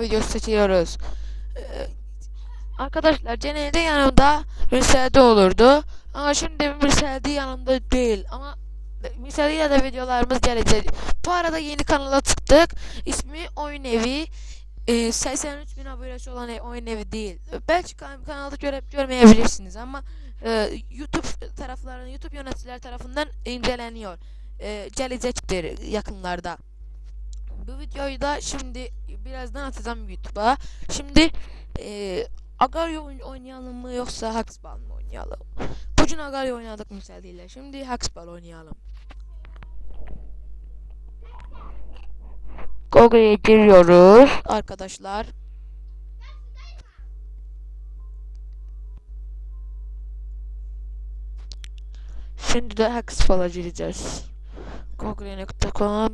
videosu seçiyoruz. Ee, arkadaşlar genelde yanımda Mirsel'de olurdu. Ama şimdi Mirsel'de yanımda değil. Ama Mirsel'de de videolarımız gelecek. Bu arada yeni kanala çıktık. İsmi Oyun Evi. Ee, 83 bin abonesi olan ev- Oyun Evi değil. Belki kan- kanalda görüp görmeyebilirsiniz ama e, YouTube taraflarının YouTube yöneticiler tarafından inceleniyor. E, gelecektir yakınlarda. Bu videoyu da şimdi birazdan atacağım YouTube'a. Şimdi e, Agaryo oyn- oynayalım mı yoksa Hacksball mı oynayalım? Bugün Agaryo oynadık misaliyle. Şimdi Hacksball oynayalım. Google'ye giriyoruz arkadaşlar. Şimdi de Hacksball'a gireceğiz. Google.com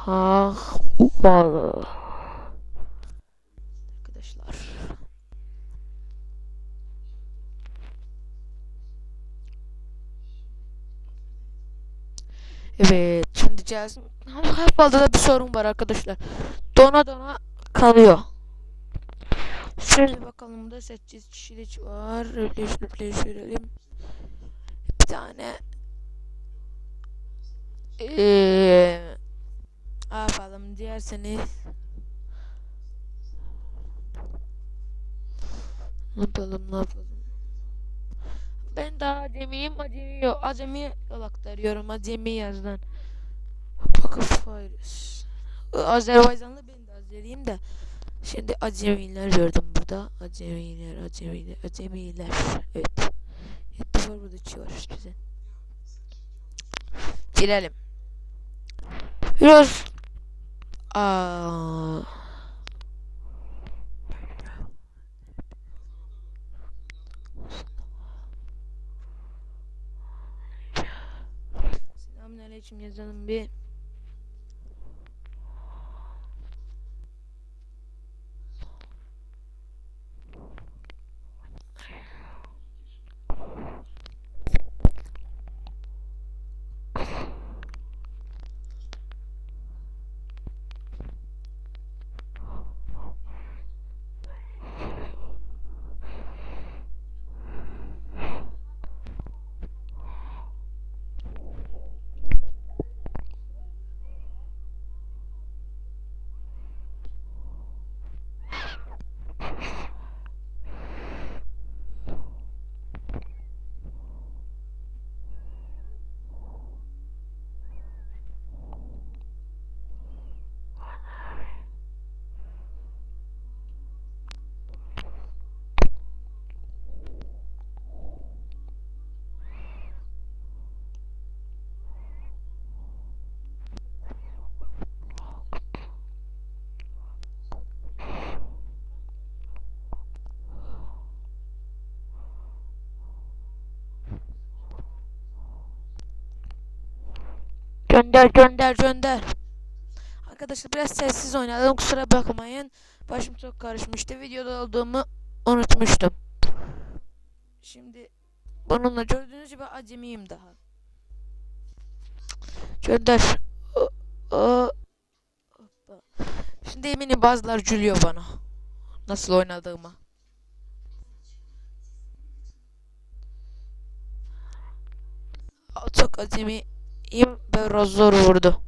Hacksball Arkadaşlar Evet şimdi gelsin. Hacksball'da da bir sorun var arkadaşlar. Dona dona kalıyor. Şöyle bakalım da 8 kişilik var. Verelim. Bir tane eee ne yapalım diyerseniz ne yapalım ne yapalım ben daha acemiyim acemi yok acemi yol aktarıyorum acemi yazdan virus Azerbaycanlı ben de Azeriyim de Şimdi acemiler gördüm burada. Acemiler, acemiler, acemiler. Evet. Evet, var burada çıkıyoruz bize. Girelim. Biraz Aa. Selamünaleyküm yazalım bir. Gönder gönder gönder. Arkadaşlar biraz sessiz oynadım kusura bakmayın. Başım çok karışmıştı. Videoda olduğumu unutmuştum. Şimdi bununla gördüğünüz gibi acemiyim daha. Gönder. Şimdi eminim bazılar gülüyor bana. Nasıl oynadığıma. Çok acemiyim biraz zor vurdu.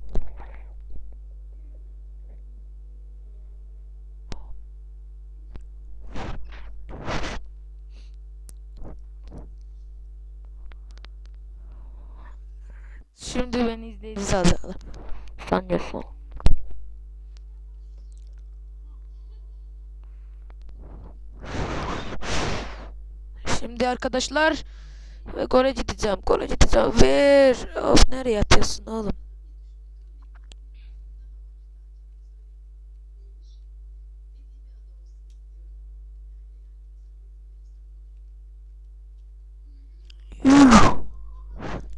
Şimdi beni izleyici sağlayalım. Sanıyorsun. Şimdi arkadaşlar ve gole gideceğim. Gole gideceğim. Ver. Of nereye atıyorsun oğlum?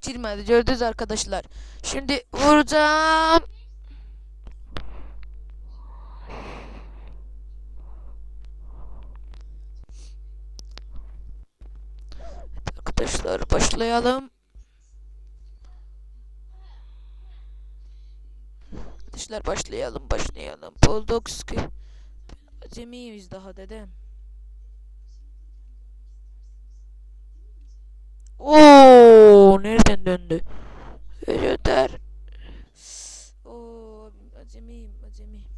Girmedi gördünüz arkadaşlar. Şimdi vuracağım. Evet arkadaşlar başlayalım. arkadaşlar başlayalım başlayalım. Buldogski. Acemiyiz daha dedem. Oo nereden döndü? Öder. Oo acemiyim acemi.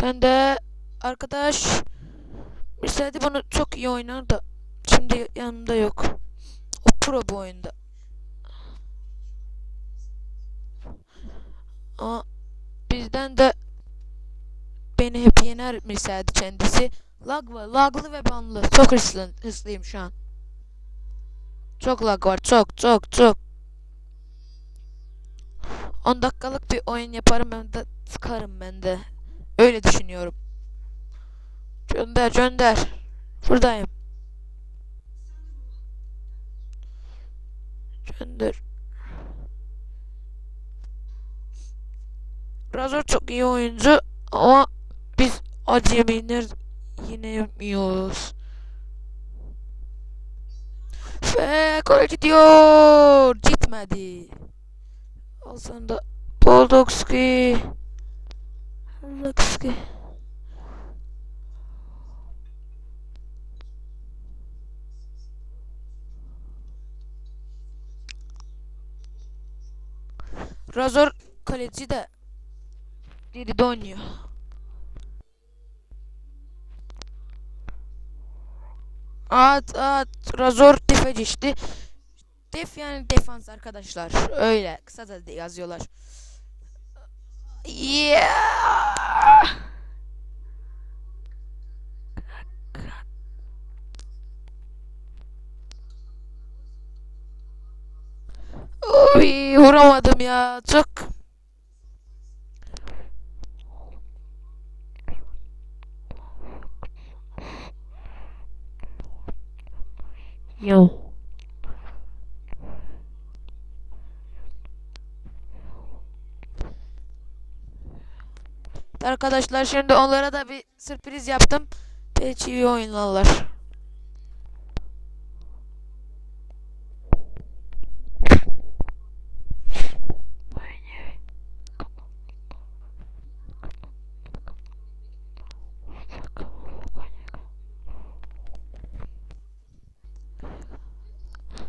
Sen de arkadaş Müsaade bunu çok iyi oynar da şimdi yanımda yok. O pro bu oyunda. Ama bizden de beni hep yener Müsaade kendisi. Lag var. Laglı ve banlı. Çok hırslı, hızlıyım şu an. Çok lag var. Çok çok çok. 10 dakikalık bir oyun yaparım ben de sıkarım ben de. Öyle düşünüyorum. Gönder gönder. Buradayım. Gönder. Razor çok iyi oyuncu ama biz acemiler yine yapmıyoruz. Ve gol gidiyor. Gitmedi. Al sen Buldogski. Razor kaleci de geride oynuyor. At at Razor defe geçti. Def yani defans arkadaşlar. Öyle kısa da yazıyorlar. Yeah! Oy, vuramadım ya. Çok Yo. Arkadaşlar şimdi onlara da bir sürpriz yaptım. Belki iyi oynarlar.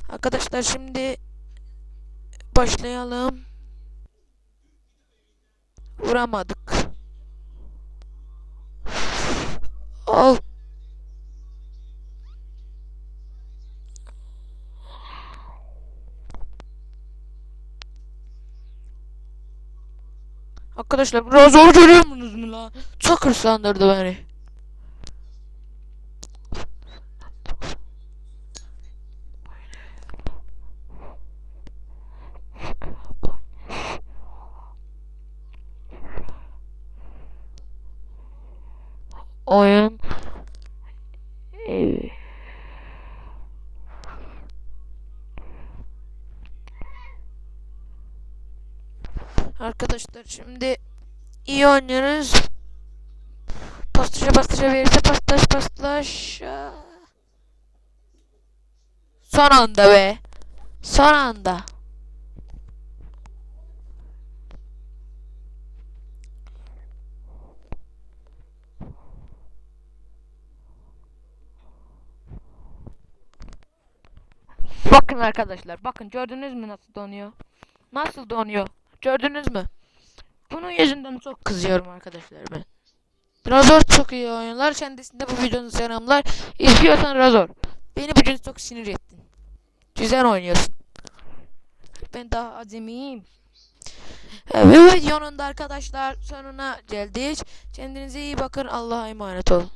Arkadaşlar şimdi başlayalım. Vuramadık. Al. Arkadaşlar biraz zor görüyor musunuz mu la? Çok hırslandırdı beni. Oyun evi. Arkadaşlar şimdi iyi oynuyoruz. Paslaşa paslaşa verirse paslaş. Aa. Son anda be. Son anda. Bakın arkadaşlar bakın gördünüz mü nasıl donuyor? Nasıl donuyor? Gördünüz mü? Bunun yüzünden çok kızıyorum arkadaşlar ben. Razor çok iyi oyunlar. Kendisinde bu videonun selamlar. İzliyorsan Razor. Beni bugün çok sinir ettin. Güzel oynuyorsun. Ben daha acemiyim. Evet, videonun da arkadaşlar sonuna geldik. Kendinize iyi bakın. Allah'a emanet olun.